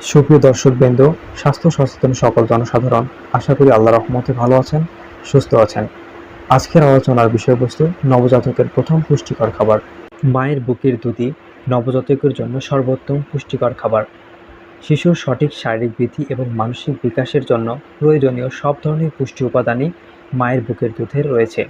সুপ্রিয় দর্শকবৃন্দ, স্বাস্থ্য সচেতন সকল জনসাধারণ, আশা করি আল্লাহ রহমতে ভালো আছেন, সুস্থ আছেন। আজকের আলোচনার বিষয়বস্তু নবজাতকের প্রথম পুষ্টিকর খাবার। মায়ের বুকের দুধই নবজাতকের জন্য সর্বোত্তম পুষ্টিকর খাবার। শিশুর সঠিক শারীরিক বৃদ্ধি এবং মানসিক বিকাশের জন্য প্রয়োজনীয় সব ধরনের পুষ্টি উপাদানই মায়ের বুকের দুধে রয়েছে।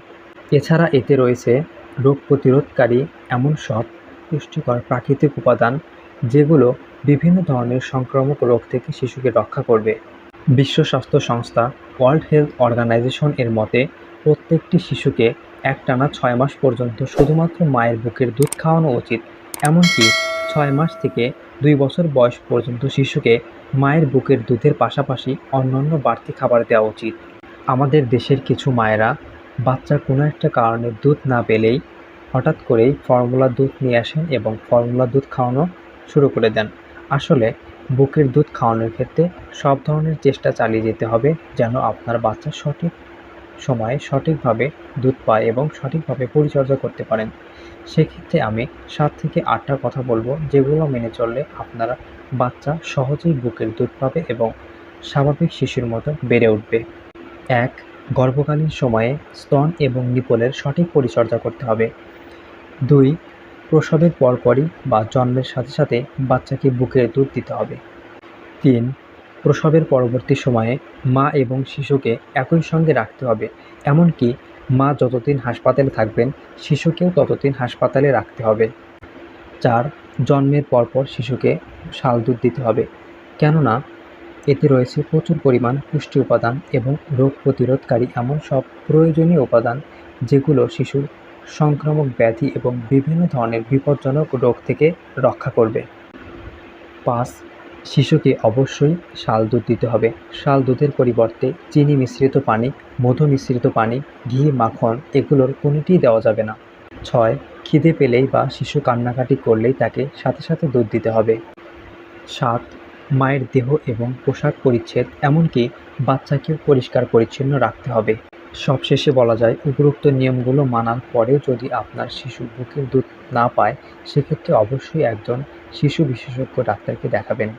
এছাড়া এতে রয়েছে রোগ প্রতিরোধকারী এমন সব পুষ্টিকর প্রাকৃতিক উপাদান যেগুলো বিভিন্ন ধরনের সংক্রামক রোগ থেকে শিশুকে রক্ষা করবে। বিশ্ব স্বাস্থ্য সংস্থা ওয়ার্ল্ড হেলথ অর্গানাইজেশন এর মতে, প্রত্যেকটি শিশুকে একটানা ছয় মাস পর্যন্ত শুধুমাত্র মায়ের বুকের দুধ খাওয়ানো উচিত। এমনকি ছয় মাস থেকে দুই বছর বয়স পর্যন্ত শিশুকে মায়ের বুকের দুধের পাশাপাশি অন্যান্য বাড়তি খাবার দেওয়া উচিত। আমাদের দেশের কিছু মায়েরা বাচ্চার কোনো একটা কারণে দুধ না পেলেই হঠাৎ করেই ফর্মুলা দুধ নিয়ে আসেন এবং ফর্মুলা দুধ খাওয়ানো শুরু করে দেন। আসলে বুকের দুধ খাওয়ানোর ক্ষেত্রে সব ধরনের চেষ্টা চালিয়ে যেতে হবে যেন আপনার বাচ্চা সঠিক সময়ে সঠিকভাবে দুধ পায় এবং সঠিকভাবে পরিচর্যা করতে পারেন। সেক্ষেত্রে আমি সাত থেকে আটটা কথা বলব যেগুলো মেনে চললে আপনারা বাচ্চা সহজেই বুকের দুধ পাবে এবং স্বাভাবিক শিশুর মতো বেড়ে উঠবে। এক, গর্ভকালীন সময়ে স্তন এবং নিপলের সঠিক পরিচর্যা করতে হবে। দুই প্রসবের পরপরই বা জন্মের সাথে সাথে বাচ্চাকে বুকের দুধ দিতে হবে। তিন, প্রসবের পরবর্তী সময়ে মা এবং শিশুকে একই সঙ্গে রাখতে হবে, এমনকি মা যতদিন হাসপাতালে থাকবেন, শিশুকেও ততদিন হাসপাতালে রাখতে হবে। চার, জন্মের পরপর শিশুকে শাল দুধ দিতে হবে, কেননা এতে রয়েছে প্রচুর পরিমাণ পুষ্টি উপাদান এবং রোগ প্রতিরোধকারী এমন সব প্রয়োজনীয় উপাদান যেগুলো শিশুর সংক্রামক ব্যাধি এবং বিভিন্ন ধরনের বিপজ্জনক রোগ থেকে রক্ষা করবে। পাঁচ, শিশুকে অবশ্যই শাল দুধ দিতে হবে। শাল দুধের পরিবর্তে চিনি মিশ্রিত পানি, মধু মিশ্রিত পানি, ঘি, মাখন এগুলোর কোনোটিই দেওয়া যাবে না। ছয়, খিদে পেলেই বা শিশু কান্নাকাটি করলেই তাকে সাথে সাথে দুধ দিতে হবে। সাত, মায়ের দেহ এবং পোশাক পরিচ্ছেদ এমনকি বাচ্চাকেও পরিষ্কার পরিচ্ছন্ন রাখতে হবে। সবশেষে বলা যায়, উপরোক্ত নিয়মগুলো মানার পরেও যদি আপনার শিশু বুকের দুধ না পায়, সেক্ষেত্রে অবশ্যই একজন শিশু বিশেষজ্ঞ ডাক্তারকে দেখাবেন।